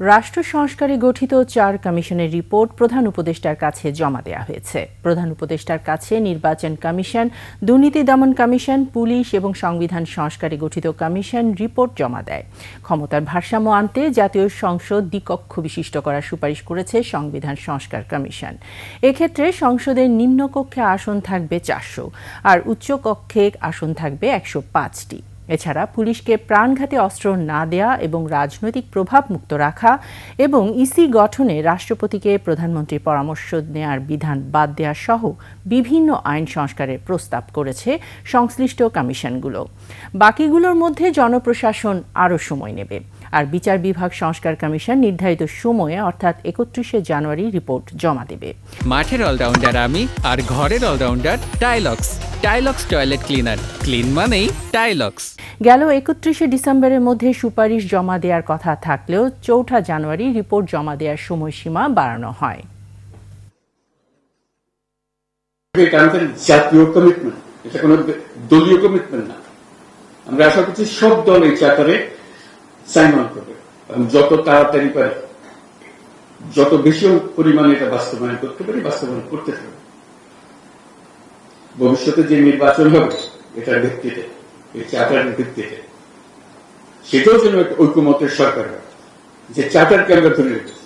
রাষ্ট্র সংস্কারে গঠিত চার কমিশনের রিপোর্ট প্রধান উপদেষ্টার কাছে জমা দেওয়া হয়েছে। প্রধান উপদেষ্টার কাছে নির্বাচন কমিশন, দুর্নীতি দমন কমিশন, পুলিশ এবং সংবিধান সংস্কারে গঠিত কমিশন রিপোর্ট জমা দেয়। ক্ষমতার ভারসাম্য আনতে জাতীয় সংসদ দ্বিকক্ষ বিশিষ্ট করার সুপারিশ করেছে সংবিধান সংস্কার কমিশন। এক্ষেত্রে সংসদের নিম্নকক্ষে আসন থাকবে চারশো, আর উচ্চকক্ষে আসন থাকবে একশো পাঁচটি। এছাড়া পুলিশকে প্রাণঘাতী অস্ত্র না দেয়া এবং রাজনৈতিক প্রভাব মুক্ত রাখা এবং ইসি গঠনে রাষ্ট্রপতিকে প্রধানমন্ত্রীর পরামর্শ নেয়ার বিধান বাদ দেওয়া সহ বিভিন্ন আইন সংস্কারের প্রস্তাব করেছে সংশ্লিষ্ট কমিশনগুলো। বাকিগুলোর মধ্যে জনপ্রশাসন আরও সময় নেবে। আর বিচার বিভাগ সংস্কার কমিশন নির্ধারিত সময়ে, অর্থাৎ একত্রিশে জানুয়ারি রিপোর্ট জমা দেবে। মাঠের অলরাউন্ডার আমি আর ঘরের allrounder Tylox Tylox toilet cleaner clean মানেই টাইলক্স গেল একত্রিশে ডিসেম্বরের মধ্যে সুপারিশ জমা দেওয়ার কথা থাকলেও চৌঠা জানুয়ারি রিপোর্ট জমা দেওয়ার সময়সীমা বাড়ানো হয়। এটা আমাদের জাতীয় কমিটমেন্ট এটা কোনো দলীয় কমিটমেন্ট না। আমরা আশা করছি সব দল এই চার্টারে সাইন অন করবে। এবং যত তাড়াতাড়ি পারে যত বেশি পরিমাণে এটা বাস্তবায়ন করতে পারি বাস্তবায়ন করতে থাকবে ভবিষ্যতে যে নির্বাচন হবে, এটার ভিত্তিতে, এই চার্টারের ভিত্তিতে, সেটাও যেন ঐক্যমতের সরকার হয়, যে চার্টারকে আমরা ধরে রেখেছি।